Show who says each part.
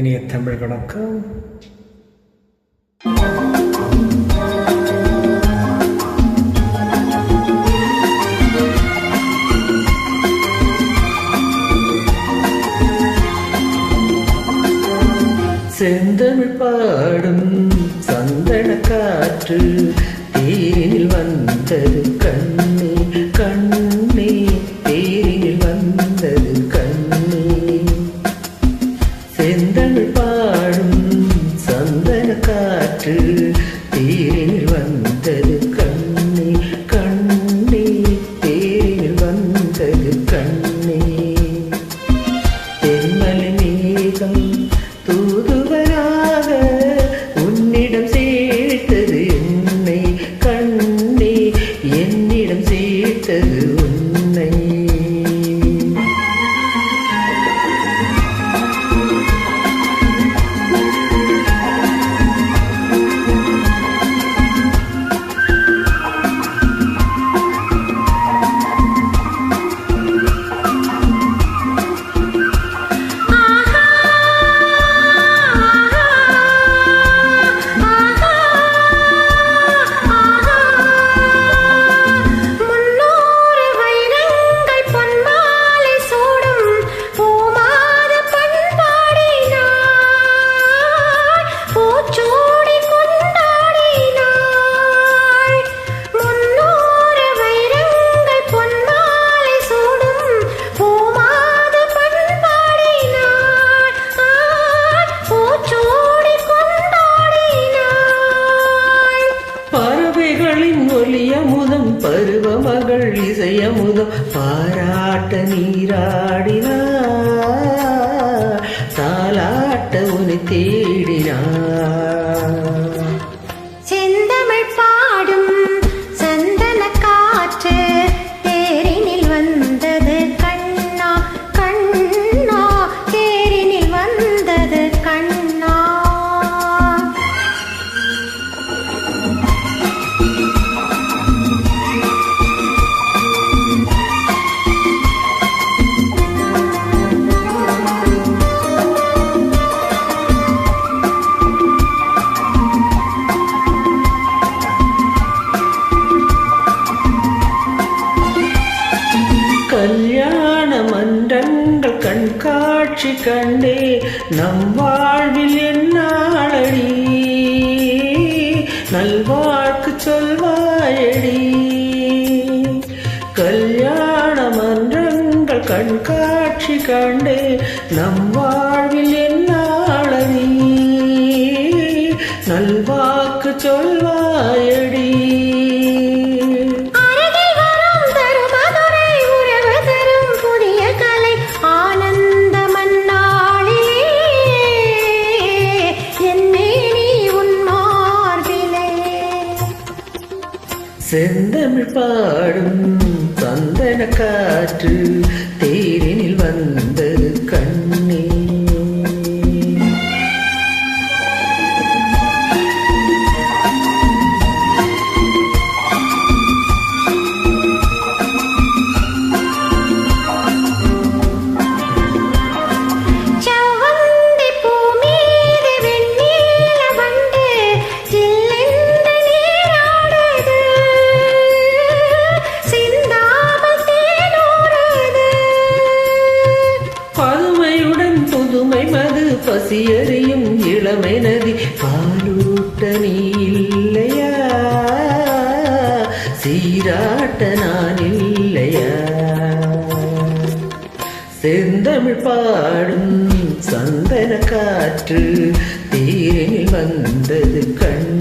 Speaker 1: இனிய தமிழ் வணக்கம். செந்தமிழ் பாடும் சந்தன காற்று தீரில் வந்தது கண்ணே. காற்று பருவமகள் இசையமுதம் பாராட்ட
Speaker 2: நீராடினார்
Speaker 1: கல்யாண மன்றங்கள் கண்காட்சி கண்டே நம் வாழ்வில் என்னாளடி நல்வாழ்க்கு சொல்வாயடி கல்யாண மன்றங்கள் கண்காட்சி கண்டே நம் வாழ்வில் என்னாளடி நல்வாக்கு சொல்வாயடி செந்தமிழ் பாடும் சந்தன காற்று தேரினில் வந்தது. பசியறியும் பாலூட்ட நீ இல்லையா சீராட்ட நான் இல்லையா செந்தமிழ் பாடும் சந்தன காற்று தீரில் வந்தது கண்